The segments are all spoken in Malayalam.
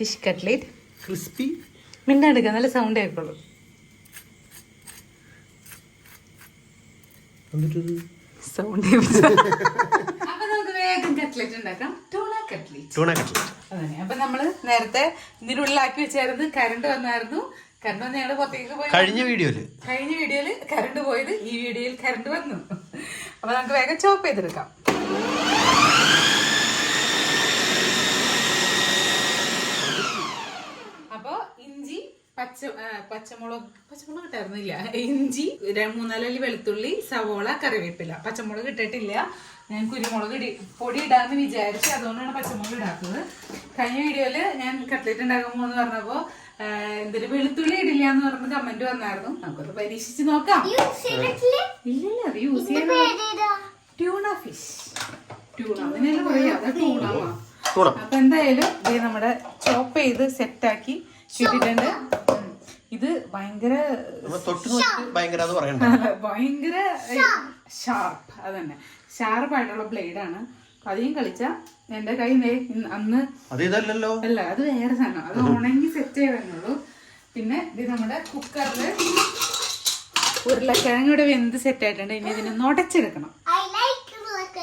Fish cutlet. ക്രിസ്പി. മിണ്ടാടുക്ക നല്ല സൗണ്ട് ആയിക്കോളൂ. എന്നിട്ടത് സൗണ്ട് അപ്പൊ നമുക്ക് വേഗം കട്ട്ലേറ്റ് ഉണ്ടാക്കാം. Tuna cutlet. Tuna cutlet. അതന്നെ അപ്പൊ നമ്മൾ നേരത്തെ ഇതിനുള്ളിലാക്കി വെച്ചായിരുന്നു കരണ്ട് വന്നായിരുന്നു. കരണ്ട് വന്ന് ഞങ്ങൾ പുറത്തേക്ക് പോയി. കഴിഞ്ഞ വീഡിയോയിൽ. കഴിഞ്ഞ വീഡിയോയിൽ കറണ്ട് പോയത് ഈ വീഡിയോയിൽ കറണ്ട് വന്നു. അപ്പൊ നമുക്ക് വേഗം ചോപ്പ് ചെയ്തെടുക്കാം അപ്പൊ ഇഞ്ചി പച്ച പച്ചമുളക് പച്ചമുളക് ഇട്ടായിരുന്നില്ല. ഇഞ്ചി മൂന്നാലല്ലി വെളുത്തുള്ളി സവോള കറിവേപ്പില. പച്ചമുളക് ഇട്ടിട്ടില്ല. ഞാൻ കുരുമുളക് ഇടി പൊടി ഇടാന്ന് വിചാരിച്ചു അതുകൊണ്ടാണ് പച്ചമുളക് ഇടാത്തത്. കഴിഞ്ഞ വീഡിയോയിൽ ഞാൻ കട്ട്ലേറ്റ് ഉണ്ടാക്കുമ്പോ എന്ന് പറഞ്ഞപ്പോ ആ, എന്തൊരു വെളുത്തുള്ളി ഇടില്ല എന്ന് പറഞ്ഞ കമന്റ് വന്നായിരുന്നു. നമുക്കത് പരീക്ഷിച്ച് നോക്കാം. ഇല്ലില്ല അത് യൂസ് ചെയ്യാൻ ട്യൂണ ഫിഷ് ട്യൂണ അതിനെല്ലാം പറയാം അത് ട്യൂണ അപ്പൊ എന്തായാലും ഇത് നമ്മുടെ ചോപ്പ് ചെയ്ത് സെറ്റാക്കി ഇട്ടിട്ടുണ്ട് ഉം. ഇത് ഭയങ്കര ഭയങ്കര അത് ഭയങ്കര ഷാർപ്പ് തന്നെ. ഷാർപ്പ് ആയിട്ടുള്ള ബ്ലേഡ് ആണ്. അധികം കളിച്ച എന്റെ കൈ അന്ന് അത് അല്ല അത് വേറെ സാധനം. അത് ഉണങ്ങി സെറ്റ് ചെയ്തു പിന്നെ ഇത് നമ്മുടെ കുക്കറിൽ ഉരുളക്കിഴങ്ങ് ഇവിടെ വെന്ത് സെറ്റ് ആയിട്ടുണ്ട്. ഇനി ഇതിനെ ഉടച്ചെടുക്കണം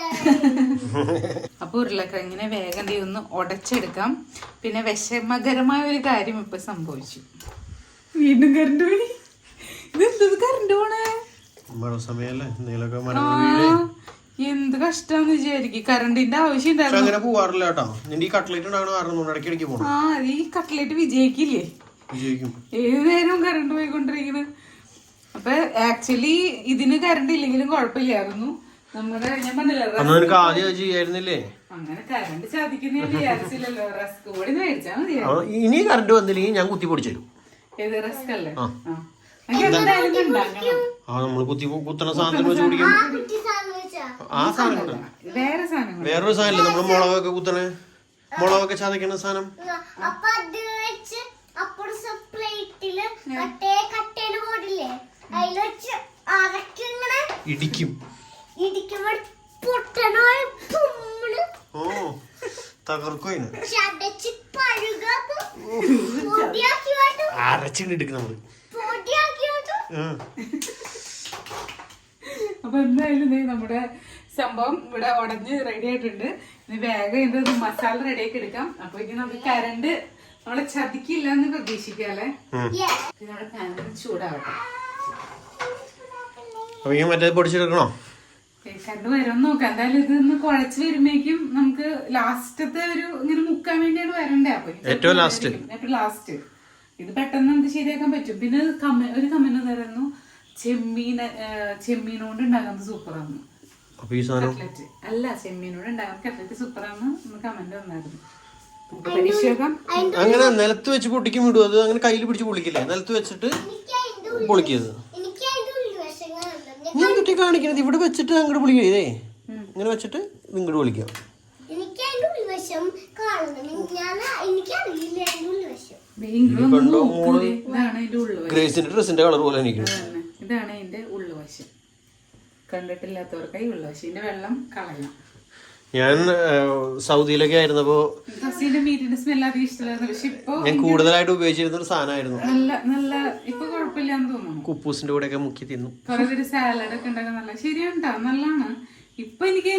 അപ്പൊ ഉരുളക്കിഴങ്ങിനെ വേഗം ഒന്ന് ഉടച്ചെടുക്കാം പിന്നെ വിഷമകരമായ ഒരു കാര്യം ഇപ്പൊ സംഭവിച്ചു. വീണ്ടും കറണ്ട് പോയി ഇതെന്തത് കറണ്ട് പോണേ മഴ സമയല്ലേ? എന്തെങ്കിലുമൊക്കെ എന്ത് കഷ്ടാന്ന് വിചാരിക്കും. കറണ്ടിന്റെ ആവശ്യം ഉണ്ടായിരുന്നു. അങ്ങനെ പോവാറില്ല കേട്ടോ. നിന്റെ ഈ കട്ട്ലേറ്റ് ഉണ്ടാകണ കാരണം ഇടയ്ക്ക് ഇടയ്ക്ക് പോകണം ആ അത് ഈ കട്ട്ലേറ്റ് വിജയിക്കില്ലേ? വിജയിക്കും. ഏത് നേരവും കറണ്ട് പോയിക്കൊണ്ടിരിക്കുന്നത് അപ്പൊ ആക്ച്വലി ഇതിന് കറണ്ട് ഇല്ലെങ്കിലും കുഴപ്പമില്ലായിരുന്നു. നമ്മുടെ ഞാൻ പറഞ്ഞില്ലേ അന്ന് നിനക്ക് ആദ്യം അത് ചെയ്യായിരുന്നില്ലേ? അങ്ങനെ കറണ്ട് സാധിക്കുന്ന വിചാരിച്ചില്ലല്ലോ റസ്ക് കൂടി മേടിച്ചാ മതി അവ- ഇനി കറണ്ട് വന്നില്ലെങ്കിൽ ഞാൻ കുത്തി പൊടിച്ചു തരും. ഏത് റസ്ക് അല്ലേ? ആ. എനിക്ക് എന്തായാലും ഉണ്ടാക്കണം ആ നമ്മൾ കുത്തി കുത്തണ സാധനം. വെച്ച്. കുടിക്കും ആ സാധനം വേറെ സാധനങ്ങൾ വേറൊരു സാധനം നമ്മൾ മുളകൊക്കെ കുത്തണ. മുളകൊക്കെ ചതക്കണ സാധനം. അപ്പൊ അത് വെച്ച് അപ്പുറത്തെ പ്ലേറ്റിൽ മറ്റേ കട്ടേന് പോടില്ലേ? അതിൽ വെച്ച് അരക്കിങ്ങനെ ഇടിക്കും. ഓ തകർക്കും അരച്ചിട്ട് എടുക്കും നമ്മൾ. അപ്പൊ എന്തായാലും നമ്മുടെ സംഭവം ഇവിടെ ഉടഞ്ഞ് റെഡി ആയിട്ടുണ്ട്. ഇനി വേഗം ഇത് മസാല റെഡി ആക്കി എടുക്കാം. അപ്പൊ ഇനി നമുക്ക് കരണ്ട് നമ്മളെ ചതിക്കില്ല എന്ന് പ്രതീക്ഷിക്കാം അല്ലേ? Yes. നമ്മുടെ പാനിൽ ചൂടാവട്ടെ. അപ്പൊ മറ്റേ പൊടിച്ചെടുക്കണോ? കണ്ടു വരും നോക്കാം. എന്തായാലും ഇത് ഒന്ന് കുഴച്ച് വരുമ്പോഴേക്കും നമുക്ക് ലാസ്റ്റത്തെ ഒരു ഇങ്ങനെ മുക്കാൻ വേണ്ടിയാണ് വരണ്ടേ. അപ്പൊ ഏറ്റവും ലാസ്റ്റ് ഏറ്റവും ലാസ്റ്റ് ഇത് പെട്ടെന്ന് നമുക്ക് ശരിയാക്കാൻ പറ്റും? പിന്നെ കമ്മ ഒരു കമന്റ് തരുന്നു ചെമ്മീൻ ചെമ്മീനോണ്ട് ഉണ്ടാകുന്നത് ഉണ്ടാക്കുന്നത് സൂപ്പറാണ് കട്ട്ലറ്റ് അല്ല ചെമ്മീനോട് ഉണ്ടാകുന്ന കട്ട്ലറ്റ് സൂപ്പറാണ് എന്ന് കമന്റ് വന്നായിരുന്നു. അങ്ങനെ നിലത്ത് വെച്ച് പൊട്ടിക്കും വിടും. അത് അങ്ങനെ കയ്യിൽ പിടിച്ച് പൊളിക്കില്ലേ? നിലത്ത് വെച്ചിട്ട് എനിക്ക് അതിന്റെ പൊളിക്കത് എനിക്ക് അതിന്റെ ഉൾവശങ്ങളുണ്ട് ഞാൻ കുട്ടി കാണിക്കണത് ഇവിടെ വെച്ചിട്ട് അങ്ങോട്ട് പൊളിക്കേ ഇങ്ങനെ വെച്ചിട്ട് ഇത് ഇങ്ങോട്ട് വിളിക്കാം ഗ്രേസിന്റെ ഡ്രസ്സിന്റെ കളർ പോലെ ഇതാണ്. അതിന്റെ ഉള്ളുവശം. കണ്ടിട്ടില്ലാത്തവർക്കായി ഉള്ളുവശം. ഇതിന്റെ വെള്ളം കളയണം. ഞാൻ സൗദിയിലൊക്കെ ആയിരുന്നപ്പോ സസിന്റെ മീറ്റിന്റെ സ്മെൽ അധികം ഇഷ്ടമായിരുന്നു പക്ഷെ ഇപ്പൊ ഞാൻ കൂടുതലായിട്ട് ഉപയോഗിച്ചിരുന്ന ഒരു സാധനമായിരുന്നു. നല്ല നല്ല ഇപ്പൊ കുഴപ്പമില്ലാന്ന് തോന്നുന്നു. കുപ്പൂസിന്റെ കൂടെയൊക്കെ മുക്കി തിന്നു. കുറെ പേര് സാലഡ് ഒക്കെ ഉണ്ടാക്കാൻ നല്ല ശരിയാണ്ടാ നല്ലതാണ് ഇപ്പൊ എനിക്ക്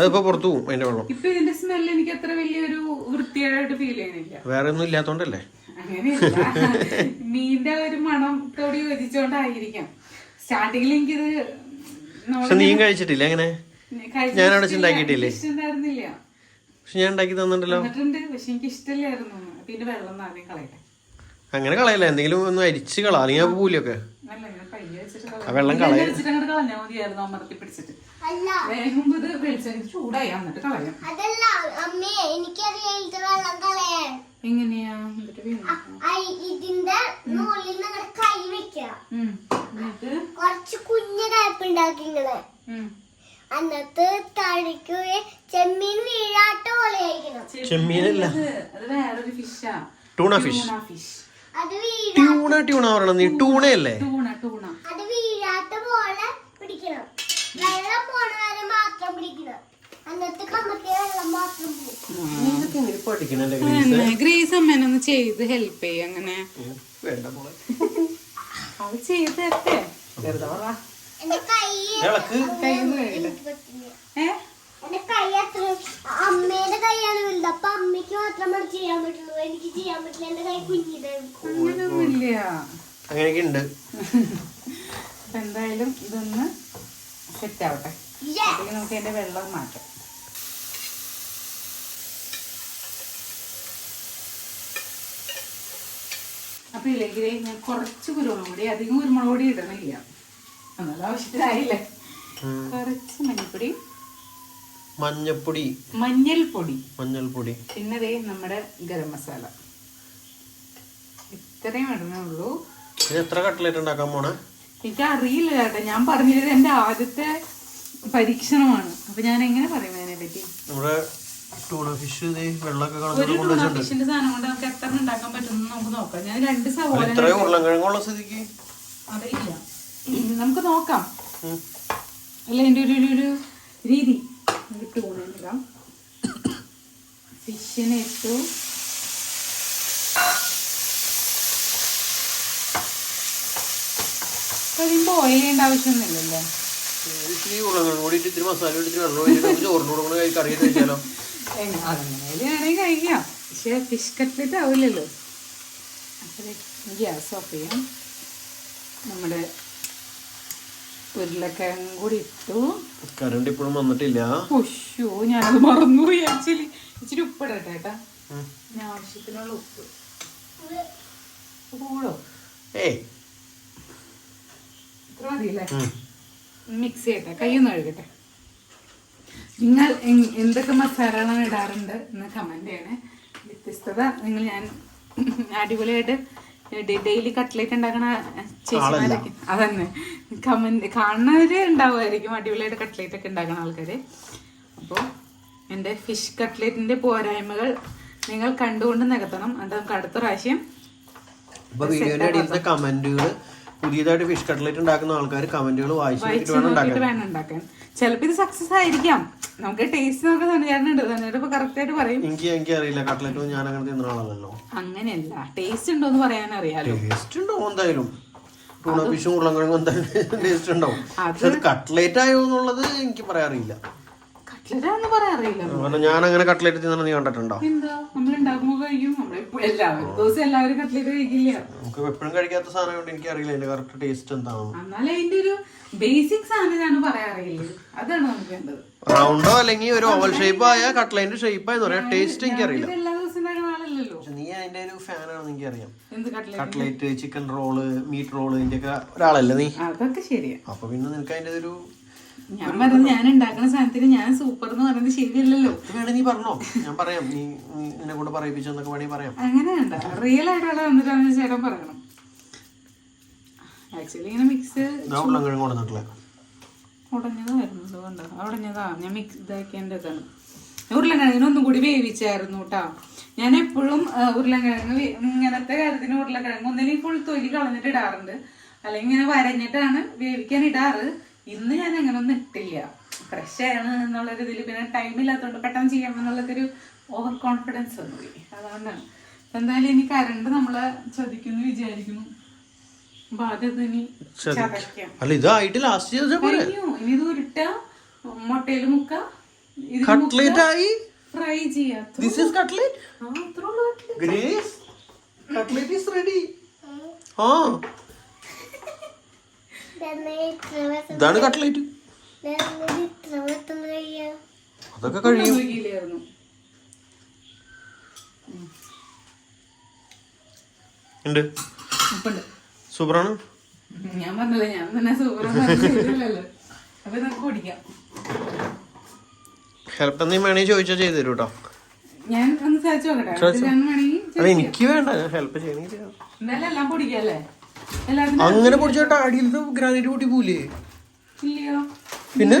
അതിപ്പോ പുറത്തു പോകും അതിന്റെ വെള്ളം. ഇപ്പൊ ഇതിന്റെ സ്മെൽ എനിക്ക് അത്ര വലിയൊരു വൃത്തിയായിട്ട് ഫീൽ ചെയ്യുന്നില്ല. വേറെ ഒന്നും ഇല്ലാത്തോണ്ടല്ലേ? മീന്റെ ഒരു മണം തോടി യോജിച്ചോണ്ടായിരിക്കാം. സ്റ്റാർട്ടിങ്ങിൽ എനിക്കിത് പക്ഷെ നീ കഴിച്ചിട്ടില്ല അങ്ങനെ? വെച്ച് ഉണ്ടാക്കിയിട്ടില്ലേ? പക്ഷെ ഞാൻ ഉണ്ടാക്കി തന്നിട്ടുണ്ടല്ലോ. പക്ഷെ എനിക്ക് ഇഷ്ടമില്ലായിരുന്നു. അപ്പൊ വെള്ളം ഒന്ന് ആദ്യം കളയട്ടെ അങ്ങനെ കളയല്ല. എന്തെങ്കിലും ഒന്ന് അരിച്ച് കള. അല്ലെങ്കിൽ ആ പൂലൊക്കെ ആ വെള്ളം കളയാ. എങ്ങനെയാ? എന്നിട്ട് വീണ്ടും ഐ, ഇതിന്റെ മുകളിൽ കൈ. കുറച്ച് കുഞ്ഞു നിങ്ങൾ ഉം. അന്നത്ത് തഴിക്ക് ചെമ്മീൻ വീഴാട്ട പോലെ ആയിരിക്കണം ചെമ്മീനല്ല. അത് വേറൊരു ഫിഷാ ടൂണ ഫിഷ് ഫിഷ് അത് വീഴ ട്യൂണ ട്യൂണ പറയണം. നീ ടൂണയല്ലേ ടൂണ ടൂണ അത് വീഴാത്ത പോലെ പിടിക്കണം. വെള്ളം പോണ വരെ മാത്രം പിടിക്കണം. അന്നത്തെ വെള്ളം മാത്രം ഇതൊക്കെ എങ്ങനെ ഗ്രേസ്? ഗ്രേസ് അമ്മേനൊന്ന് ചെയ്ത് ഹെൽപ്പ് ചെയ്യ അങ്ങനെ. വേണ്ട മോളെ. അത് ചെയ്ത് തരട്ടെ. വെറുതെ പറ എന്റെ കൈ ഇളക്ക്. കയ്യൊന്നും കഴിയില്ല പറ്റില്ല. കൈ അത്ര അമ്മയുടെ കൈയാണ് വലുത്. അപ്പൊ അമ്മയ്ക്ക് മാത്രമാണ് ചെയ്യാൻ പറ്റുള്ളൂ. എനിക്ക് ചെയ്യാൻ പറ്റില്ല. എന്റെ കൈ കുഞ്ഞിട അങ്ങനെയൊന്നുമില്ല അങ്ങനെയൊക്കെ ഉണ്ട് എന്തായാലും ഇതൊന്ന് സെറ്റ് ആവട്ടെ. നമുക്ക് അതിന്റെ വെള്ളം മാറ്റാം. അപ്പൊ ഇല്ലെങ്കിൽ ഞാൻ കുറച്ച് കുരുമുളക് പൊടി അധികം കുരുമുളക് പൊടി ഇടണില്ല. എന്നാലും ആവശ്യത്തിനായില്ലേ കുറച്ച് മഞ്ഞൾപ്പൊടി മഞ്ഞപ്പൊടി. മഞ്ഞൾപ്പൊടി. മഞ്ഞൾപ്പൊടി. പിന്നെ ദേ നമ്മുടെ ഗരം മസാല. ഇത്രയും ഇടണുള്ളൂ ഇത് എത്ര കട്ട്ലേറ്റ് ഉണ്ടാക്കാൻ പോണേ? എനിക്ക് അറിയില്ല ചേട്ടാ. ഞാൻ പറഞ്ഞത് എന്റെ ആദ്യത്തെ പരീക്ഷണമാണ്. അപ്പൊ ഞാൻ എങ്ങനെ പറയും അതിനെ പറ്റി നമ്മുടെ ടൂണ ഫിഷ് വെള്ളമൊക്കെ ഒരു കളഞ്ഞിട്ട് ഫിഷിന്റെ സാധനം കൊണ്ട് നമുക്ക് എത്ര ഉണ്ടാക്കാൻ പറ്റുമെന്ന് നമുക്ക് നോക്കാം. ഞാൻ രണ്ട് സവോള ഇത്രയും ഉരുളൻകിഴങ്ങുള്ള സ്ഥിതിക്ക്? അറിയില്ല നമുക്ക് നോക്കാം. അല്ല എന്റെ ഒരു ഒരു- രീതി. ഇട്ട് ടൂണിടാം ഫിഷിനെ ഇട്ടു. കഴിയുമ്പോൾ ഓയിൽ ചെയ്യേണ്ട ആവശ്യമൊന്നുമില്ലല്ലോ? ഇത്തിരി കൂടി ഇത്തിരി മസാല ഇത്തിരി വെള്ളം ഒഴിച്ചിട്ട് കൈ കറി കഴിക്കാം. പക്ഷെ ഫിഷ് കട്ട്ലറ്റ് ആവില്ലല്ലോ. അപ്പോൾ ഗ്യാസ് ഓഫ് ചെയ്യാം. നമ്മുടെ ഉരുളക്കിഴങ്ങും കൂടി ഇട്ടു. കരണ്ട് ഇപ്പോഴും വന്നിട്ടില്ല. ഉഷോ ഞാനത് മറന്നുപോയി ആക്ച്വലി ഇച്ചിരി ഉപ്പിടട്ടെ കേട്ടാ. ഞാൻ ആവശ്യത്തിനുള്ള ഉപ്പ്. ഉപ്പ് കൂടോ? ഏയ്. ഇത്ര മതിയല്ലേ. മിക്സ് ചെയ്യട്ടെ കൈയൊന്ന് കഴുകട്ടെ. നിങ്ങൾ എന്തൊക്കെ മസാലകളാണ് ഇടാറുണ്ട് എന്ന് കമന്റ് ചെയ്യണേ. വ്യത്യസ്തത നിങ്ങൾ ഞാൻ അടിപൊളിയായിട്ട് ഡെയിലി കട്ട്ലേറ്റ് ഉണ്ടാക്കണ ചേച്ചിമാരൊക്കെ. അതന്നെ. കമന്റ് കാണുന്നവര് ഉണ്ടാവുമായിരിക്കും. അടിപൊളിയായിട്ട് കട്ട്ലേറ്റ് ഒക്കെ ഉണ്ടാക്കണ ആൾക്കാര്. അപ്പോൾ എന്റെ ഫിഷ് കട്ട്ലേറ്റിന്റെ പോരായ്മകൾ നിങ്ങൾ കണ്ടുകൊണ്ട് നികത്തണം. അത് നമുക്ക് അടുത്ത പ്രാവശ്യം കമന്റുകൾ പുതിയതായിട്ട് ഫിഷ് കട്ട്ലേറ്റ് ഉണ്ടാക്കുന്ന ആൾക്കാർ കമന്റുകൾ വായിച്ചിട്ട് നോക്കിയിട്ട് വേണം ഉണ്ടാക്കാൻ. ചിലപ്പോൾ ഇത് സക്സസ് ആയിരിക്കാം. നമുക്ക് ടേസ്റ്റ് നോക്കാൻ കറക്റ്റ് ആയിട്ട് പറയും. എനിക്ക് എനിക്ക് അറിയില്ല. കട്ട്ലേറ്റ് ഞാൻ അങ്ങനെ ആളല്ലല്ലോ. അങ്ങനെയല്ല. ടേസ്റ്റ് ഉണ്ടോ എന്ന് പറയാൻ അറിയാലോ. ടേസ്റ്റ് ഉണ്ടോ എന്തായാലും? ടൂണ ഫിഷും എന്തായാലും ടേസ്റ്റ് ഉണ്ടാവും കട്ട്ലേറ്റ് ആയോ എന്നുള്ളത് എനിക്ക് പറയാൻ അറിയില്ല കട്ട്ലറ്റ് പറയാൻ അറിയില്ല ഞാൻ അങ്ങനെ കട്ട്ലേറ്റ് തിന്നണം നീ കണ്ടിട്ടുണ്ടോ? എന്താ? നമ്മൾ കഴിക്കും എല്ലാവരും ദിവസം എല്ലാവരും കട്ട്ലറ്റ് കഴിക്കില്ല. നമുക്ക് എപ്പോഴും കഴിക്കാത്ത സാധനം കൊണ്ട് എനിക്ക് അറിയില്ല അതിന്റെ കറക്റ്റ് ടേസ്റ്റ് എന്താണ് എന്നാലും അതിന്റെ ഒരു ബേസിക് സാധനം ഞാൻ പറയാൻ അറിയില്ല. അതാണ് നമുക്ക് വേണ്ടത്. റൗണ്ടോ അല്ലെങ്കിൽ ഒരു ഓവൽ ഷേപ്പ് ആയ കട്ട്ലേറ്റിന്റെ ഷേപ്പ് ആയെന്ന് പറയാം. ടേസ്റ്റ് എനിക്ക് അറിയില്ല. നീ അതിന്റെ ഒരു ഫാനാണെന്ന് എനിക്ക് അറിയാം cutlet? Chicken roll meat roll ഇതിന്റെ ഒക്കെ ഒരാളല്ലേ നീ? അതൊക്കെ ശരിയാ. അപ്പൊ പിന്നെ നിനക്ക് അതിന്റെ ഒരു ഞാൻ പറഞ്ഞു ഞാൻ ഉണ്ടാക്കുന്ന സാധനത്തിന് ഞാൻ സൂപ്പർ എന്ന് പറയുന്നത് ശരിയല്ലല്ലോ. വേണേ നീ പറഞ്ഞോ? ഞാൻ പറയാം. നീ എന്നെ കൊണ്ട് പറയിപ്പിച്ചെന്നൊക്കെ വേണമെങ്കിൽ പറയാം. അങ്ങനെ റിയൽ ആയിട്ടുള്ള വന്നിട്ടാണ് ചേട്ടൻ പറയണം. ആക്ച്വലി ഇങ്ങനെ മിക്സ് ഉടഞ്ഞതായിരുന്നു. അതുകൊണ്ടാ ഉടഞ്ഞതാ. ഞാൻ മിക്സ് ഇതാക്കിയതിന്റെതാണ് ഉരുളക്കിഴങ്ങിന് ഒന്നും കൂടി വേവിച്ചായിരുന്നു കേട്ടാ ഞാൻ എപ്പോഴും ഉരുളക്കിഴങ്ങ് ഇങ്ങനത്തെ കാര്യത്തിന് ഉരുളക്കിഴങ്ങ് ഒന്നിനും ഫുൾ തൊലി കളഞ്ഞിട്ട് ഇടാറുണ്ട്. അല്ലെങ്കിൽ ഇങ്ങനെ വരഞ്ഞിട്ടാണ് വേവിക്കാൻ ഇടാറ്. ഇന്ന് ഞാൻ അങ്ങനെ ഒന്നും ഇട്ടില്ല. ഫ്രഷ് ആണ് എന്നുള്ളൊരു ഇതിൽ പിന്നെ ടൈം ഇല്ലാത്തതുകൊണ്ട് പെട്ടെന്ന് ചെയ്യാം എന്നുള്ളതൊരു ഓവർ കോൺഫിഡൻസ് വന്നു പോയി. അതുകൊണ്ടാണ് അപ്പൊ എന്തായാലും ഇനി കരണ്ട് നമ്മളെ ചതിക്കുന്നു വിചാരിക്കുന്നു. അല്ല ഇതായിട്ട് ലാസ്റ്റ് ഇനി ഇത് ഉരുട്ട. മുട്ടയിൽ മുക്ക. കട്ട്ലേറ്റ് ആയി? ഫ്രൈ ചെയ്യാം. This is cutlet. Grace cutlet is ready ആ. ഇതാണ് കട്ട്ലേറ്റ്. അതൊക്കെ കഴിയും. ഉണ്ട്. സൂപ്പറാണ്. ഞാൻ പറഞ്ഞല്ലേ ഞാൻ തന്നെ അപ്പൊ നമുക്ക് കുടിക്കാം. ഹെൽപ്പ് എന്തെങ്കിലും വേണമെങ്കിൽ ചോദിച്ചാൽ ചെയ്തു തരൂ കേട്ടോ അല്ല എനിക്ക് വേണ്ട. ഹെൽപ്പ് ചെയ്യണമെങ്കിൽ ചെയ്യാം. എന്തായാലും എല്ലാം പൊടിക്കല്ലേ അങ്ങനെ പൊടിച്ചിട്ട് അടിയിലത്തെ ഗ്രാനൈറ്റ് പൊട്ടി പോലേ പിന്നെ?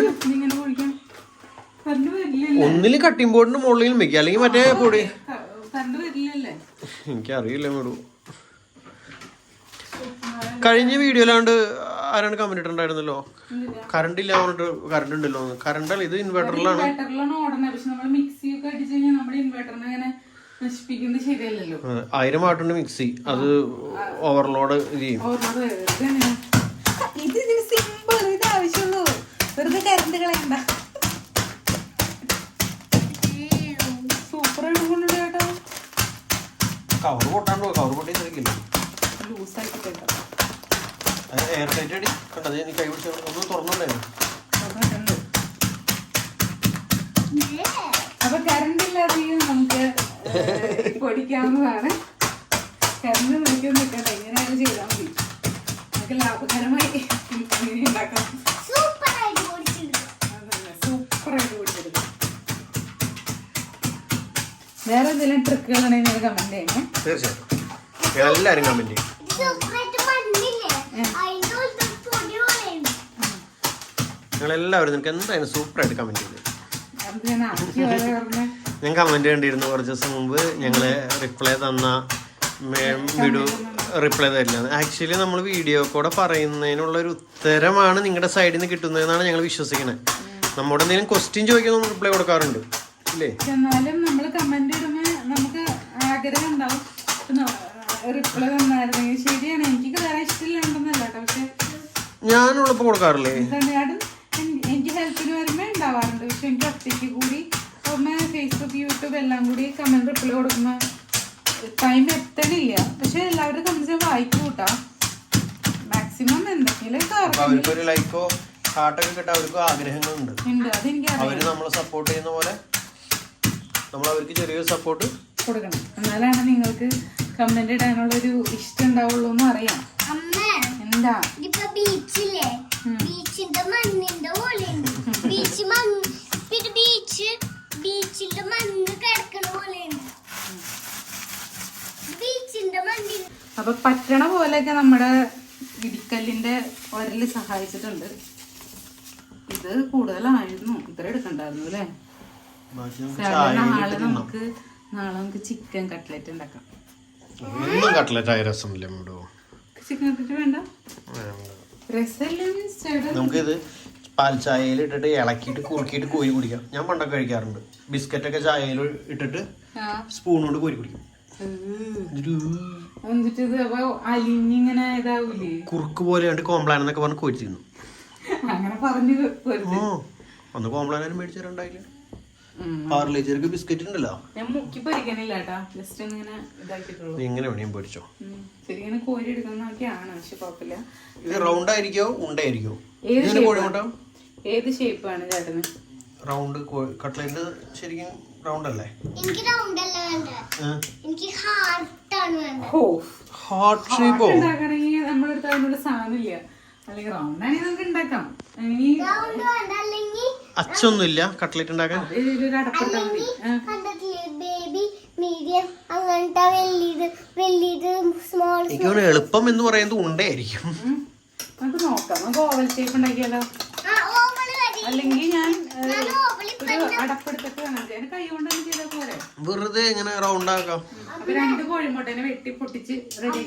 ഒന്നിൽ കട്ടിംഗ് ബോർഡിന് മുകളിൽ വെക്കുക അല്ലെങ്കിൽ മറ്റേ പൊടി. എനിക്കറിയില്ല മേഡു കഴിഞ്ഞ വീഡിയോയിലാണ്ട് ആരാണ് കമന്റ് ഇട്ടുണ്ടായിരുന്നല്ലോ കറണ്ട് ഇല്ല പറഞ്ഞിട്ട് കറണ്ട് ഉണ്ടല്ലോ കറണ്ട് ഇത് ഇൻവെർട്ടറിലാണ് ഇൻവെർട്ടറിലാണ് ഓടുന്നത്. പക്ഷെ നമ്മൾ മിക്സി ഒക്കെ അടിച്ചു കഴിഞ്ഞാൽ നമ്മുടെ ഇൻവേർട്ടറിനെ അങ്ങനെ നശിപ്പിക്കുന്നത് ശരിയല്ലല്ലോ. ആയിരം വാട്ടുണ്ട് മിക്സി അത് ഓവർലോഡ് ചെയ്യും? ഇത് ഇതിന് സിമ്പിൾ ഇത് ആവശ്യമുള്ളൂ. വെറുതെ കറണ്ട് കളയണ്ട. സൂപ്പർ ആയിട്ട് കേട്ടോ. കവർ പൊട്ടാണ്ടോ കവർ പൊട്ടി തിരിക്കില്ല ലൂസായിട്ട് കേട്ടോ എയർ ടൈറ്റ് അടി. കണ്ടത് എനിക്ക് കൈ പിടിച്ച് ഒന്ന് തുറന്നുണ്ടായിരുന്നു. അപ്പൊ കറണ്ട് ഇല്ലാതെയും നമുക്ക് പൊടിക്കാവുന്നതാണ്. കറണ്ട് നോക്കി നിൽക്കണ്ട എങ്ങനെയാണ് ചെയ്താൽ മതി. നമുക്ക് ലാഭകരമായി ഉണ്ടാക്കാം. സൂപ്പർ ആയിട്ട് പൊടിച്ചിട്ടുണ്ട് സൂപ്പറായിട്ട് പൊടിച്ചെടുക്കാം വേറെ എന്തെങ്കിലും ട്രിക്കുകളുണ്ടെങ്കിൽ കമന്റ് ചെയ്യണേ. തീർച്ചയായിട്ടും. എല്ലാവരും കമന്റ് ചെയ്യും. നിങ്ങൾ നിങ്ങൾക്ക് എന്തായാലും സൂപ്പറായിട്ട് കമന്റ് ചെയ്തു ഞാൻ കമന്റ് കണ്ടിരുന്നു കുറച്ച് ദിവസം മുമ്പ് ഞങ്ങൾ റിപ്ലൈ തന്ന വീഡിയോ റിപ്ലൈ തരില്ല. ആക്ച്വലി നമ്മൾ വീഡിയോ കൂടെ പറയുന്നതിനുള്ള ഒരു ഉത്തരമാണ് നിങ്ങളുടെ സൈഡിൽ നിന്ന് കിട്ടുന്നതെന്നാണ് ഞങ്ങൾ വിശ്വസിക്കുന്നത് നമ്മുടെ എന്തെങ്കിലും ക്വസ്റ്റ്യൻ ചോദിക്കാൻ നമ്മൾ റിപ്ലൈ കൊടുക്കാറുണ്ട്. ഇല്ലേ? എന്നാലും നമ്മൾ കമന്റ് ഇടുമ്പോൾ നമുക്ക് ആഗ്രഹം ഉണ്ടാവും. റിപ്ലൈ തന്നായിരുന്നെങ്കിൽ ശരിയാണ്. എനിക്ക് വേറെ ഇഷ്ടമില്ലാണ്ടെന്നല്ല പക്ഷെ ഞാനുള്ളപ്പോൾ കൊടുക്കാറില്ലേ? എനിക്ക് ഹെൽപ്പിന് വരുമ്പോൾ ഉണ്ടാവാറുണ്ട്. പക്ഷെ എനിക്ക് ഒറ്റയ്ക്ക് കൂടി ഒന്ന് ഫേസ്ബുക്ക് യൂട്യൂബ് എല്ലാം കൂടി കമന്റ് റിപ്ലൈ കൊടുക്കുന്ന ടൈം എത്തണില്ല. പക്ഷെ എല്ലാവരുടെ കമന്റ് ഞാൻ വായിക്കും കൂട്ടാ മാക്സിമം എന്തെങ്കിലും ലൈക്കോ ഹാർട്ടൊക്കെ കിട്ടാൻ അവർക്കും ആഗ്രഹങ്ങളുണ്ട്. അവർ നമ്മളെ സപ്പോർട്ട് ചെയ്യുന്ന പോലെ നമ്മൾ അവർക്ക് ചെറിയൊരു സപ്പോർട്ട് കൊടുക്കണം. എന്നാലാണ് നിങ്ങൾക്ക് കമന്റ് ഇടാനുള്ള ഒരു ഇഷ്ടം ഉണ്ടാവുള്ളൂ എന്ന് അറിയാം. അമ്മ എന്താ? ബീച്ചില്ലേ ബീച്ചിന്റെ മണ്ണിന്റെ ബീച്ച് മണ്ണ് പിന്നെ ബീച്ച് ബീച്ചിന്റെ മണ്ണ് കിടക്കണ പോലെയുണ്ട് ബീച്ചിന്റെ മണ്ണിൽ അപ്പൊ പറ്റണ പോലെയൊക്കെ നമ്മുടെ ഇടിക്കല്ലിന്റെ ഒരൽ സഹായിച്ചിട്ടുണ്ട്. ഇത് കൂടുതലായിരുന്നു. ഇത്ര എടുക്കണ്ടായിരുന്നു അല്ലേ? നാളെ നമുക്ക് നാളെ നമുക്ക് ചിക്കൻ കട്ട്ലറ്റ് ഉണ്ടാക്കാം. കട്ട്ലറ്റ് ആയ രസമില്ല ചിക്കൻ കട്ട്ലറ്റ് വേണ്ട? രസമില്ല നമുക്കിത് പാൽ ചായയിൽ ഇട്ടിട്ട് ഇളക്കിയിട്ട് കുറുക്കിയിട്ട് കോരി കുടിക്കാം ഞാൻ പണ്ടൊക്കെ കഴിക്കാറുണ്ട്. ബിസ്ക്കറ്റ് ഒക്കെ ചായയിൽ ഇട്ടിട്ട് സ്പൂണുകൊണ്ട് സ്പൂൺ കൊണ്ട് കോരി കുടിക്കും. കുറുക്ക് പോലെ കണ്ട് കോംപ്ലാൻ എന്നൊക്കെ പറഞ്ഞ് കോരി തിന്നു അങ്ങനെ പറഞ്ഞു ഒന്ന് കോംപ്ലാനും മേടിച്ചു തരണ്ടായില്ല പാർലേജർക്ക് ബിസ്ക്കറ്റ് ഉണ്ടല്ലോ. ഇങ്ങനെ വേണേലും പൊരിച്ചോ. ഇത് റൗണ്ട് ആയിരിക്കോ? ഉണ്ടയായിരിക്കോ? ഏത് ഇതിന് കോഴിമുട്ട? ഏത് ഷേപ്പാണ് ചേട്ടന്? റൗണ്ട് കട്ട്ലറ്റ് ശരിക്കും റൗണ്ട് അല്ലേ? എനിക്ക് റൗണ്ട് അല്ല വേണ്ട എനിക്ക് ഹാർട്ട് ആണ് വേണ്ടത്. ഓ ഹാർട്ട് ഷേപ്പോ ഉണ്ടാക്കണമെങ്കിൽ എടുത്ത അതിനുള്ള സാധനമില്ല അല്ലെങ്കിൽ റൗണ്ട് ആണെങ്കിൽ നമുക്ക് ഉണ്ടാക്കാം. ഇനി റൗണ്ട് വേണ്ട. അല്ലെങ്കിൽ അച്ചൊന്നുമില്ല കട്ട്ലറ്റ് ഉണ്ടാക്കാൻ? അത് ഒരു അടപ്പെടുത്താൽ മതി. ആ. ബേബി മീഡിയം അങ്ങനത്തെ വലിയത് വലിയത് സ്മോൾ എനിക്ക് എളുപ്പം എന്ന് പറയുന്നത് ഉണ്ടായിരിക്കും നമുക്ക് നോക്കാം. നമുക്ക് ഓവൽ ഷേപ്പ് ഉണ്ടാക്കിയാലോ? അല്ലെങ്കിൽ ഞാൻ ഒരു അടപ്പെടുത്തിട്ട് വേണം. കൈ കൊണ്ട് തന്നെ ചെയ്താൽ പോരെ? വെറുതെ ഇങ്ങനെ റൗണ്ട് ആക്കാം. അപ്പൊ രണ്ട് കോഴിമുട്ടനെ വെട്ടി പൊട്ടിച്ച് റെഡി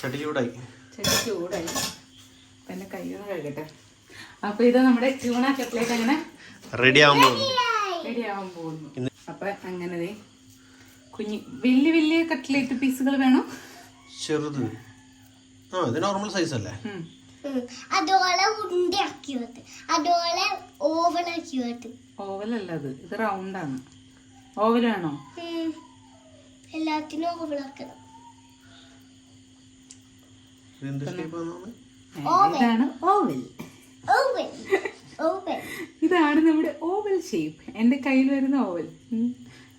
ചട്ടി ചൂടായി. എന്റെ കൈ ഒന്ന് കഴുകട്ടെ. അപ്പൊ ഇത് നമ്മുടെ ട്യൂണ കട്ട്ലേറ്റ് അങ്ങനെ റെഡി ആകുമ്പോൾ റെഡി ആവാൻ പോകുന്നു. അപ്പൊ അങ്ങനെ ദേ കുഞ്ഞി വലിയ വലിയ കട്ട്ലേറ്റ് പീസുകൾ വേണം? ചെറുത്. ആ ഇത് നോർമൽ സൈസ് അല്ലേ. അതുപോലെ ഉണ്ടയാക്കി വെത്ത് അതുപോലെ ഓവളാക്കി വെത്ത് ഓവലല്ല അത്. ഇത് റൗണ്ടാണ് ഓവൽ വേണോ? ഉം. എല്ലാത്തിനും ഏ, ഇതാണ് ഓവൽ ഓവൽ ഓവൽ ഇതാണ് നമ്മുടെ ഓവൽ ഷേപ്പ് എന്റെ കയ്യിൽ വരുന്ന ഓവൽ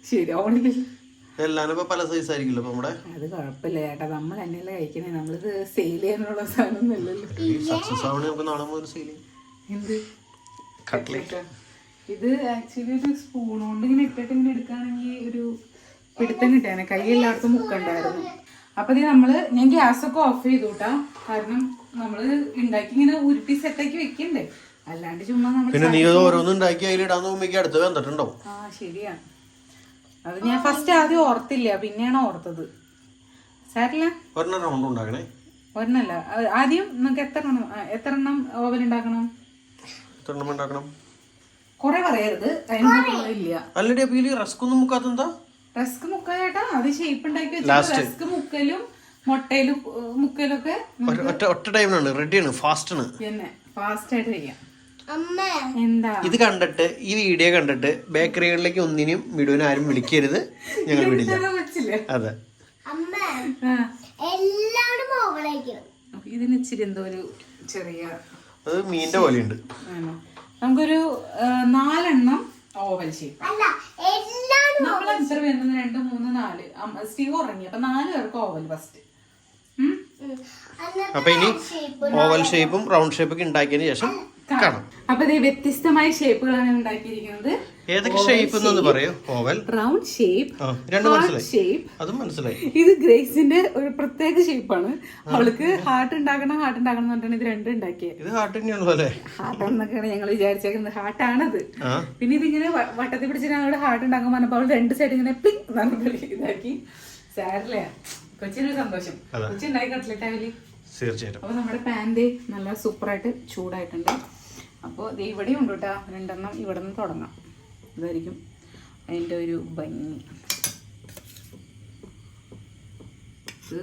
ശരി ഓവലിൽ ഇപ്പൊ പല സൈസ് ആയിരിക്കില്ല അപ്പൊ നമ്മുടെ? അത് കുഴപ്പമില്ല ചേട്ടാ. നമ്മൾ തന്നെയല്ലേ കഴിക്കണേ. നമ്മളിത് സെയിൽ ചെയ്യാനുള്ള സാധനം അല്ലല്ലോ ഈ സക്സസ് ആവണേ നമുക്ക് നാളെ മുതൽ സെയിൽ ചെയ്യും. എന്ത്? കട്ട്ലേറ്റ് ഇത് ആക്ച്വലി ഒരു സ്പൂൺ കൊണ്ട് ഇങ്ങനെ ഇട്ടിട്ട് ഇങ്ങനെ എടുക്കുകയാണെങ്കിൽ ഒരു പിടുത്തം കിട്ടിയാനെ. കൈ എല്ലായിടത്തും മുക്കണ്ടായിരുന്നു. അപ്പൊ ഇത് നമ്മൾ ഞാൻ ഗ്യാസ് ഒക്കെ ഓഫ് ചെയ്തു കേട്ടാ കാരണം നമ്മൾ ഉണ്ടാക്കി ഇങ്ങനെ ഉരുട്ടി സെറ്റാക്കി വെക്കണ്ടേ. അല്ലാണ്ട് ചുമ്മാ നമ്മൾ പിന്നെ നീ ഓരോന്നും ഉണ്ടാക്കി അതിലിടാൻ നോക്കുമ്പോ അടുത്ത് വന്നിട്ടുണ്ടോ ആ ശരിയാ അത് ഞാൻ ഫസ്റ്റ് ആദ്യം ഓർത്തില്ല പിന്നെയാണ് ഓർത്തത്. സാരില്ല? ഒരെണ്ണം റൗണ്ട് ഉണ്ടാക്കണേ. ഒരെണ്ണല്ല. ആദ്യം നമുക്ക് എത്ര എണ്ണം എത്ര എണ്ണം ഓവൻ ഉണ്ടാക്കണം? എത്ര എണ്ണം ഉണ്ടാക്കണം? കുറെ പറയരുത് ഇല്ല. അല്ലടി അപ്പൊ ഇതിൽ റസ്ക് ഒന്നും മുക്കാത്തെന്താ റസ്ക് മുക്കായിട്ടാ അത് ഷേപ്പ് ഉണ്ടാക്കി വെച്ചാൽ റസ്ക് മുക്കലും മുട്ടയിലും മുക്കലൊക്കെ മുക്കലും ഒക്കെ ഒറ്റ- ഒറ്റ ടൈമിനാണ് റെഡിയാണ് ഫാസ്റ്റ് ആണ് തന്നെ ഫാസ്റ്റ് ആയിട്ട് ചെയ്യാം. ഇത് കണ്ടിട്ട് ഈ വീഡിയോ കണ്ടിട്ട് ബേക്കറികളിലേക്ക് ഒന്നിനും വിടുവിന് ആരും വിളിക്കരുത്. ഞങ്ങൾ വിടില്ല. അതെ. ഇതിന് ഇച്ചിരി എന്തോ ഒരു ചെറിയ അത് മീനിന്റെ പോലെ ഉണ്ട് നമുക്കൊരു നാലെണ്ണം ഓവൽ ഷേപ്പ്. നമ്മൾ എത്ര വരുന്നത്? രണ്ട് മൂന്ന് നാല്. സ്റ്റീവ് ഉറങ്ങി. അപ്പൊ നാല് പേർക്ക് ഓവൽ ഫസ്റ്റ് അപ്പൊ ഇനി ഓവൽ ഷേപ്പും റൗണ്ട് ഷേപ്പും ഉണ്ടാക്കിയതിന് ശേഷം കാണാം. അപ്പൊ ഇത് വ്യത്യസ്തമായ ഷേപ്പുകളാണ് ഉണ്ടാക്കിയിരിക്കുന്നത്. ഏതൊക്കെ ഷേപ്പ് എന്നൊന്ന് പറയൂ. ഓവൽ റൗണ്ട് ഷേപ്പ് രണ്ട് മനസ്സിലായി. അതും മനസ്സിലായി. ഇത് ഗ്രേസിന്റെ ഒരു പ്രത്യേക ഷേപ്പാണ് അവൾക്ക് ഹാർട്ട് ഉണ്ടാക്കണം ഹാർട്ട് ഉണ്ടാക്കണം എന്ന് പറഞ്ഞിട്ടാണ് ഇത് രണ്ടും ഉണ്ടാക്കിയത്. ഇത് ഹാർട്ട് തന്നെയാണല്ലോ അല്ലേ ഹാർട്ട് എന്നൊക്കെയാണ് ഞങ്ങൾ വിചാരിച്ചേക്കുന്നത്. ഹാർട്ടാണത് ആണത്. പിന്നെ ഇതിങ്ങനെ വട്ടത്തിൽ പിടിച്ചിട്ട് ഞങ്ങളുടെ ഹാർട്ട് ഉണ്ടാക്കാൻ പറഞ്ഞപ്പോൾ അവൾ രണ്ട് സൈഡ് ഇങ്ങനെ പിങ് പറഞ്ഞിട്ട് ഇതാക്കി. സാരല്ലേ കൊച്ചിനൊരു സന്തോഷം. കൊച്ചി ഉണ്ടായി കട്ട്ലറ്റ് ആവില്ലേ തീർച്ചയായിട്ടും. അപ്പോൾ നമ്മുടെ പാന്റ് നല്ല സൂപ്പറായിട്ട് ചൂടായിട്ടുണ്ട്. അപ്പോൾ ഇവിടെ ഇവിടെയും ഉണ്ട് കേട്ടോ രണ്ടെണ്ണം ഇവിടെ നിന്ന് തുടങ്ങാം. ഇതായിരിക്കും അതിന്റെ ഒരു ഭംഗി. ഇത്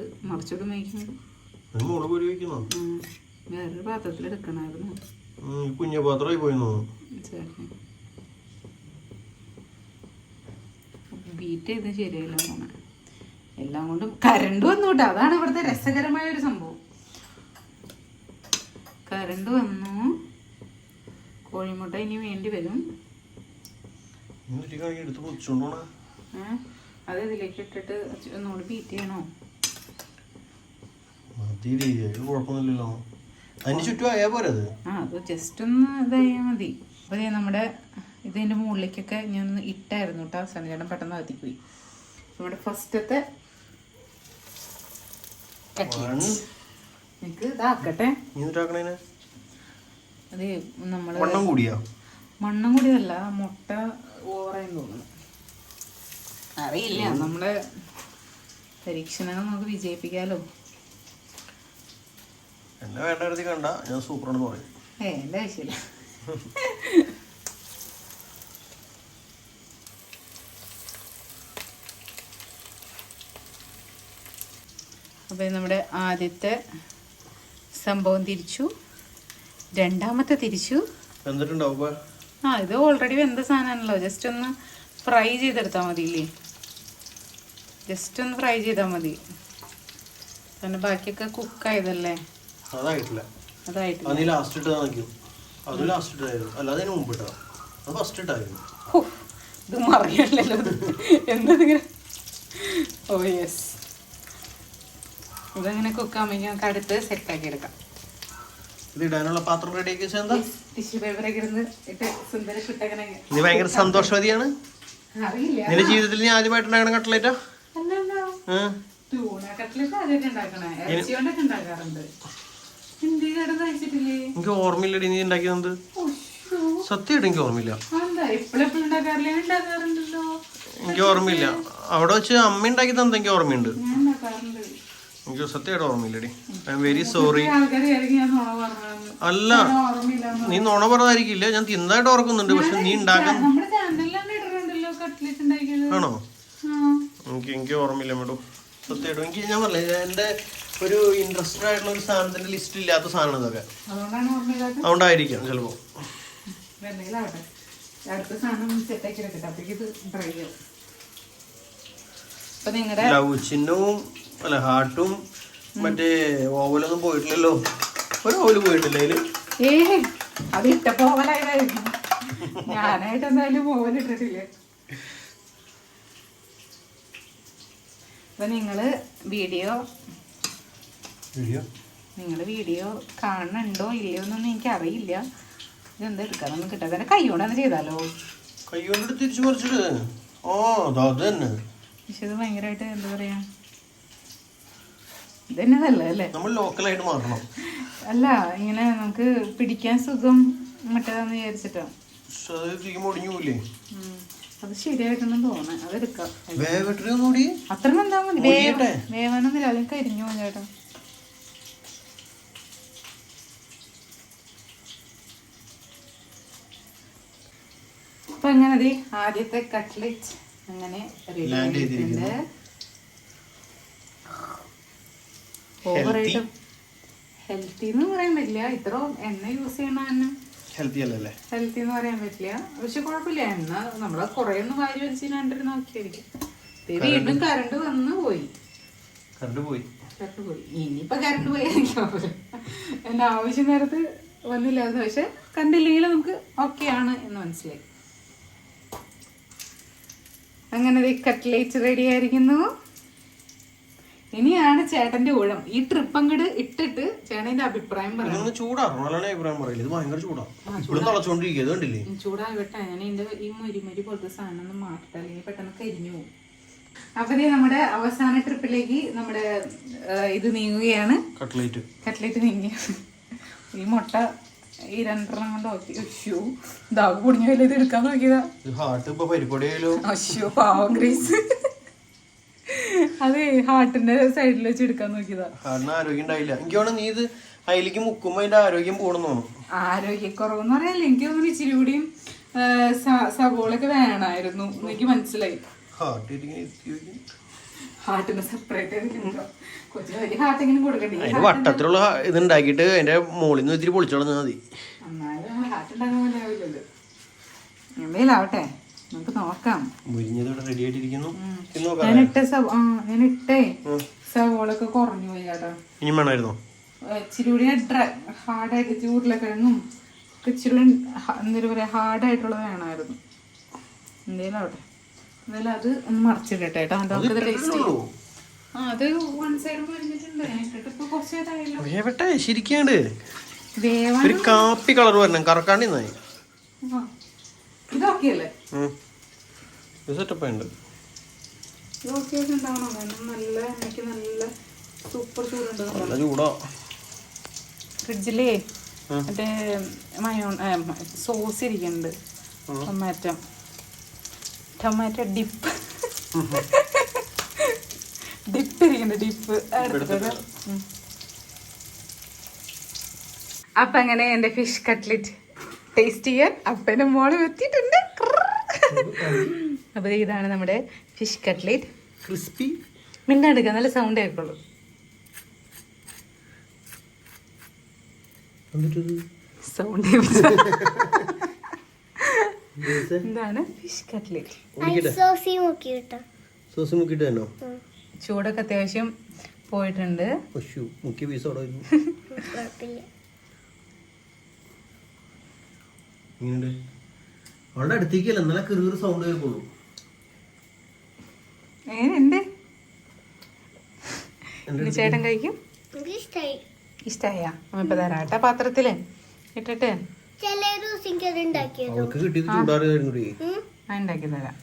വേറൊരു പാത്രത്തിൽ എടുക്കണമായിരുന്നു. കുഞ്ഞു പാത്രമായി ബീറ്റ് ചെയ്ത് ശരിയല്ല തോന്നണ എല്ലാം കൊണ്ടും കരണ്ട് വന്നു കേട്ടോ അതാണ് ഇവിടുത്തെ രസകരമായ ഒരു സംഭവം. കരണ്ട് വന്നു. കോഴിമുട്ട ഇനി വേണ്ടി വരും? അത് ഇതിലേക്ക് ഇട്ടിട്ട് ഒന്നുകൂടി ബീറ്റ് ചെയ്യണോ? അത്? ജസ്റ്റ് ഒന്ന് ഇതായാൽ മതി. നമ്മുടെ ഇതിന്റെ മുകളിലേക്കൊക്കെ ഞാൻ ഇട്ടായിരുന്നു കേട്ടോ സനചേട്ടൻ പെട്ടെന്ന് അതിപ്പോയി നമ്മുടെ ഫസ്റ്റത്തെ. എനിക്ക് ഇതാക്കട്ടെ അത് നമ്മൾ വണ്ണം കൂടിയോ? മണ്ണം കൂടിയതല്ല മുട്ട ഓവറായെന്ന് തോന്നുന്നു. അറിയില്ല നമ്മുടെ പരീക്ഷണങ്ങൾ നമുക്ക് വിജയിപ്പിക്കാലോ. എന്നെ വേണ്ട കണ്ട ഞാൻ സൂപ്പറാണെന്ന് പറയും. ഏ എന്റെ ആവശ്യമില്ല. അപ്പോൾ നമ്മുടെ ആദ്യത്തെ സംഭവം തിരിച്ചു. രണ്ടാമത്തെ തിരിച്ചു? ആ ഇത് ഓൾറെഡി വെന്ത സാധനമാണല്ലോ. ജസ്റ്റ് ഒന്ന് ഫ്രൈ ചെയ്തെടുത്താൽ മതിയില്ലേ? ജസ്റ്റ് ഒന്ന് ഫ്രൈ ചെയ്താൽ മതി. പിന്നെ ബാക്കിയൊക്കെ കുക്കായതല്ലേ അതായിട്ടില്ല. അതായിട്ടില്ല. ലാസ്റ്റ് അത് ലാസ്റ്റ് ഇട്ടായിരുന്നു അല്ലാതെ അതിന് മുമ്പ് ഇട്ടതാ. അത് ഫസ്റ്റ് ഇട്ടായിരുന്നു. ഇത് മറിയല്ലോ എന്തതിങ്ങനെ ഓ യെസ് ഇതങ്ങനെ കുക്കാമെങ്കിൽ നമുക്ക് അടുത്ത് സെറ്റാക്കി എടുക്കാം. ഇത് ഇടാനുള്ള പാത്രം റെഡി ആക്കി എന്താ? ടിഷ്യൂ പേപ്പറൊക്കെ ഇരുന്ന് ഇട്ട് സുന്ദര കിട്ടങ്ങനെ നീ ഭയങ്കര സന്തോഷവതിയാണ് അറിയില്ല. നിന്റെ ജീവിതത്തിൽ നീ കട്ട്ലേറ്റാ? കട്ട്ലറ്റ് ആദ്യമൊക്കെ ഉണ്ടാക്കണേ. ഇറച്ചി കൊണ്ടൊക്കെ ഉണ്ടാക്കാറുണ്ട്. ഹിന്ദി കടന്ന് കഴിച്ചിട്ടില്ലേ? എനിക്ക് ഓർമ്മയില്ലടി നീ ഉണ്ടാക്കിയത്. സത്യമായിട്ട് എനിക്ക് ഓർമ്മയില്ല. എനിക്ക് ഓർമ്മയില്ല. അവിടെ വെച്ച് അമ്മ ഉണ്ടാക്കി തന്നെ എനിക്ക് ഓർമ്മയുണ്ട് എനിക്ക് സത്യമായിട്ട് ഓർമ്മയില്ലടി. ഐ എം വെരി സോറി അല്ല നീ നുണ പറഞ്ഞതായിരിക്കില്ല ഞാൻ തിന്നതായിട്ട് ഓർക്കുന്നുണ്ട്. പക്ഷെ നീ ഉണ്ടാക്കിയത്. ആണോ. എനിക്ക് എനിക്ക് ഓർമ്മയില്ല മേഡം. സത്യമായിട്ടും. എനിക്ക് ഞാൻ പറഞ്ഞില്ല എന്റെ ഒരു ഇൻട്രസ്റ്റഡ് ആയിട്ടുള്ള ഒരു സാധനത്തിന്റെ ലിസ്റ്റ് ഇല്ലാത്ത സാധനം ഇതൊക്കെ. അതുകൊണ്ടായിരിക്കാം നിങ്ങളുടെ ലവ് ചിഹ്നവും അല്ല ഹാർട്ടും മറ്റേ ഓവലൊന്നും പോയിട്ടില്ലല്ലോ. ഒരു ഓവൽ പോയിട്ടില്ല അതിൽ. ഏ അത് ഇട്ടപ്പോ പോലായതായിരിക്കും ഞാനായിട്ട് എന്തായാലും മോവൻ ഇട്ടിട്ടില്ല. അപ്പൊ നിങ്ങൾ വീഡിയോ വീഡിയോ? നിങ്ങൾ വീഡിയോ കാണുന്നുണ്ടോ ഇല്ലയോ എന്നൊന്നും എനിക്ക് അറിയില്ല ഇതെന്താ എടുക്കാനൊന്നും കിട്ടാതെ. തന്നെ കൈകൊണ്ട് ചെയ്താലോ? കൈ കൊണ്ടിട്ട് തിരിച്ചു പറിച്ചിട്ട്. ഓ അതാ അത് തന്നെ. പക്ഷെ ഇത് ഭയങ്കരമായിട്ട് എന്താ പറയാ ഇതന്നെ നമ്മൾ ലോക്കലായിട്ട് മാറണം. അല്ല ഇങ്ങനെ നമുക്ക് പിടിക്കാൻ സുഖം മറ്റേതാന്ന് വിചാരിച്ചിട്ടാ. അത് ശരിയായിട്ടൊന്നും തോന്നുന്നു അതെടുക്കാം. അത്ര എന്താ മതി. മൊരിയട്ടെ? വേവാനൊന്നുമില്ല അതിന് കരിഞ്ഞു ചേട്ടാ. അപ്പൊ അങ്ങനെ ദേ? ആദ്യത്തെ കട്ട്ലറ്റ് അങ്ങനെ റെഡി ആയിട്ടുണ്ട്. ഓവറായിട്ട് ഹെൽത്തി എന്ന് പറയാൻ പറ്റില്ല. ഇത്ര എണ്ണ യൂസ് ചെയ്യണ തന്നെ. ഹെൽത്തി അല്ലല്ലേ? ഹെൽത്തി എന്ന് പറയാൻ പറ്റില്ല. പക്ഷെ കുഴപ്പമില്ല. എണ്ണ നമ്മളെ കുറെ ഒന്ന് വാരി വലിച്ച് കണ്ടിട്ട് നോക്കിയായിരിക്കും. വീണ്ടും കറണ്ട് വന്ന് പോയി. കറണ്ട് പോയി. കറണ്ട് പോയി. ഇനിയിപ്പോ കറണ്ട് പോയി എനിക്ക് എന്റെ ആവശ്യം നേരത്ത് വന്നില്ലായിരുന്നു പക്ഷെ കണ്ടില്ലെങ്കിൽ നമുക്ക് ഓക്കെ ആണ് എന്ന് മനസ്സിലായി. അങ്ങനെ കട്ട്ലേറ്റ് റെഡി ആയിരിക്കുന്നു. ഇനിയാണ് ചേട്ടന്റെ ഊഴം. ഈ ട്രിപ്പ് അങ്ങോട്ട് ഇട്ടിട്ട് ചേട്ടന്റെ അഭിപ്രായം പറയാം ചൂടാണ് ചൂടാക്കണം അല്ലാണ്ട് അഭിപ്രായം പറയില്ല? ഇത് ഭയങ്കര ചൂടാണ് കണ്ടില്ലേ? ചൂടാകട്ടെ. ഞാൻ എന്റെ ഈ മുരിമുരി പോലത്തെ സാധനം ഒന്ന് മാറ്റട്ടെ. അല്ലെങ്കിൽ പെട്ടെന്ന് കരിഞ്ഞു പോകും. അപ്പൊ നമ്മുടെ അവസാന ട്രിപ്പിലേക്ക് നമ്മുടെ ഇത് നീങ്ങുകയാണ്. കട്ട്ലേറ്റ്. കട്ട്ലേറ്റ് നീങ്ങുകയാണ് ഈ മുട്ട ഈ രണ്ടെണ്ണം കൊണ്ട് നോക്കി അശ്യോ ദാവ് കുടിഞ്ഞു ഇത് എടുക്കാൻ നോക്കിയതാ. ഹാർട്ട് ഇപ്പൊ പരിപാടിയായാലോ അശ്യോ പാവം ഗ്രേസ്. അതെ ഹാർട്ടിന്റെ സൈഡിൽ വെച്ച് എടുക്കാൻ നോക്കിയതാ. ഹാർട്ടിന് ആരോഗ്യം ഉണ്ടായില്ല. എനിക്ക് നീ ഇത് അതിലേക്ക് മുക്കുമ്പോ അതിന്റെ ആരോഗ്യം പോണെന്ന് തോന്നുന്നു. ആരോഗ്യക്കുറവെന്ന് പറയാല്ലേ എനിക്ക് തോന്നുന്നു ഇച്ചിരി കൂടിയും സബോളൊക്കെ വേണമായിരുന്നു എനിക്ക് മനസ്സിലായി. ഹാർട്ട് ഹാർട്ടിന് സെപ്പറേറ്റ് കൊച്ചിന് വലിയ ഹാർട്ട് എങ്ങനെ കൊടുക്കണ്ടേ ഈ അതിന് വട്ടത്തിലുള്ള ഇത് ഉണ്ടാക്കിയിട്ട് അതിന്റെ മുകളിൽ നിന്ന് ഇത്തിരി മതി. എന്നാലും ഹാർട്ട് ഉണ്ടാകുന്ന പോലെ ആവില്ലല്ലോ. എന്തേലാവട്ടെ നമുക്ക് നോക്കാം. മുരിഞ്ഞതോടെ റെഡി ആയിട്ടിരിക്കുന്നു. ഇട്ടേ സവോളൊക്കെ കുറഞ്ഞു പോയി ചേട്ടാ ഇനി വേണമായിരുന്നോ ഇച്ചിരി കൂടി ഹാർഡായിട്ട് ഒക്കെ ഇച്ചിരി കൂടി എന്താ ഹാർഡായിട്ടുള്ളത് വേണമായിരുന്നു. എന്തേലും ആവട്ടെ. എന്തായാലും അത് ഒന്ന് മറിച്ചിടട്ടെ കേട്ടോ നമുക്ക് ടേസ്റ്റ് ആ അത് വൺ സൈഡ് പൊരിഞ്ഞിട്ടുണ്ട് ഞാൻ ഇട്ടിട്ട് ഇപ്പൊ കുറച്ച് നേരമായല്ലോ. വേവട്ടെ ശരിക്കാണ്ട്. ഒരു കാപ്പി കളർ വരണം. കറക്കാണ്ടി നായി ആ. സെറ്റപ്പ് ഉണ്ട് ഇതൊക്കെ ഉണ്ടാവണം കാരണം നല്ല എനിക്ക് നല്ല സൂപ്പർ ചൂടുണ്ട് നല്ല ചൂടാ. ഫ്രിഡ്ജിലേ മറ്റേ മയോ സോസ് ഇരിക്കുന്നുണ്ട്. ടൊമാറ്റോ ടൊമാറ്റോ ഡിപ്പ് ഡിപ്പ് ഇരിക്കുന്നുണ്ട് ഡിപ്പ് എടുത്തിട്ട്. അപ്പൊ അങ്ങനെ എന്റെ ഫിഷ് കട്ട്ലറ്റ് ടേസ്റ്റ് ചെയ്യാൻ അപ്പനും മോളും എത്തിയിട്ടുണ്ട്. അപ്പൊ ദേ ഇതാണ് നമ്മുടെ ഫിഷ് കട്ട്ലേറ്റ്. ക്രിസ്പി. മിണ്ടാടുക നല്ല സൗണ്ട് കേൾക്കുള്ളൂ സൗണ്ട് എന്താണ്? Fish cutlet. സോസി സോസ് മുക്കിട്ട് തന്നോ ചൂടൊക്കെ അത്യാവശ്യം പോയിട്ടുണ്ട്. മുക്കിയ പീസ് അവിടെ അടുത്തേക്കല്ല നല്ല കീറി സൗണ്ട് കേൾക്കുള്ളൂ. എങ്ങനെയുണ്ട്? ചേട്ടൻ കഴിക്കും? ഇഷ്ടായ? ഇഷ്ടമായി തരാം തരാട്ട പാത്രത്തിൽ ഇട്ടിട്ട് ഉണ്ടാക്കി തരാം.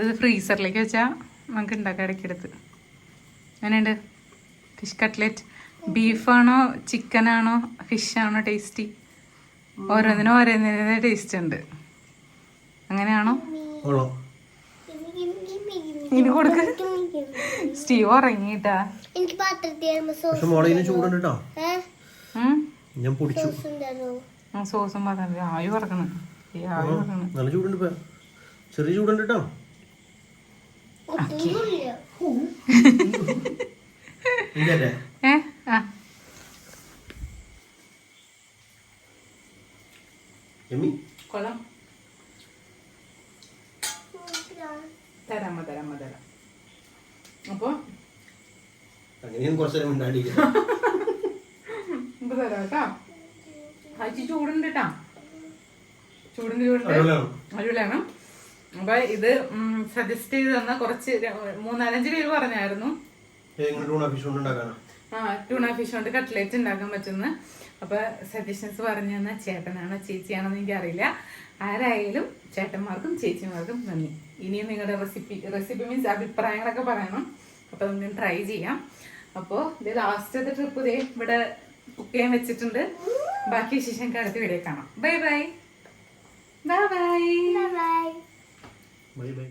ഇത് ഫ്രീസറിലേക്ക് വെച്ചാ നമുക്ക് ഉണ്ടാക്കാം ഇടയ്ക്കെടുത്ത്. എങ്ങനെയുണ്ട്? Fish cutlet? ബീഫാണോ ചിക്കനാണോ ഫിഷാണോ ടേസ്റ്റി? ഓരോന്നിനും ഓരോന്നിന്റെ ടേസ്റ്റ് ഉണ്ട്. അങ്ങനെയാണോ? ഇനി കൊടുക്ക്. സ്റ്റീവ് ഉറങ്ങിട്ടാ എനിക്ക് പാത്രത്തിൽ മോളെ ഇതിന് ചൂടുണ്ട് കേട്ടോ ഞാൻ പൊടിച്ചു. സോസ് ഉണ്ടായിരുന്നു ആ സോസും പാത്രം. ആയു പറക്കണം നല്ല ചൂടുണ്ട് ചെറിയ ചൂടുണ്ട് കേട്ടോ ഏ? ആ. കൊള്ളാം. തരാമ തരാം തരാം. അപ്പൊ? അങ്ങനെയും കുറച്ച് നേരം ഉണ്ടാണ്ടിരിക്കും ഇപ്പൊ തരാം കേട്ടാ. അച്ചി ചൂടുണ്ട് കേട്ടാ. ചൂടിന്റെ ചൂടുണ്ട്. അടിപൊളിയാണ്. അപ്പൊ ഇത് സജസ്റ്റ് ചെയ്ത് തന്ന കുറച്ച് മൂന്നാലഞ്ച് പേര് പറഞ്ഞായിരുന്നു. ആ ടൂണ ഫിഷ് കൊണ്ട് കട്ട്ലേറ്റ് ഉണ്ടാക്കാൻ പറ്റുന്ന. അപ്പൊ സജഷൻസ് പറഞ്ഞു തന്ന ചേട്ടനാണോ ചേച്ചിയാണോ എനിക്ക് അറിയില്ല ആരായാലും ചേട്ടന്മാർക്കും ചേച്ചിമാർക്കും നന്ദി. ഇനിയും നിങ്ങളുടെ റെസിപ്പി റെസിപ്പി മീൻസ് അഭിപ്രായങ്ങളൊക്കെ പറയണം. അപ്പോൾ നമുക്ക് ട്രൈ ചെയ്യാം. അപ്പോൾ ഇത് ലാസ്റ്റത്തെ ട്രിപ്പ് ഇതേ ഇവിടെ കുക്ക് ചെയ്യാൻ വെച്ചിട്ടുണ്ട്. ബാക്കി ശേഷം അടുത്ത വീഡിയോ കാണാം. Bye bye bye bye bye bye bye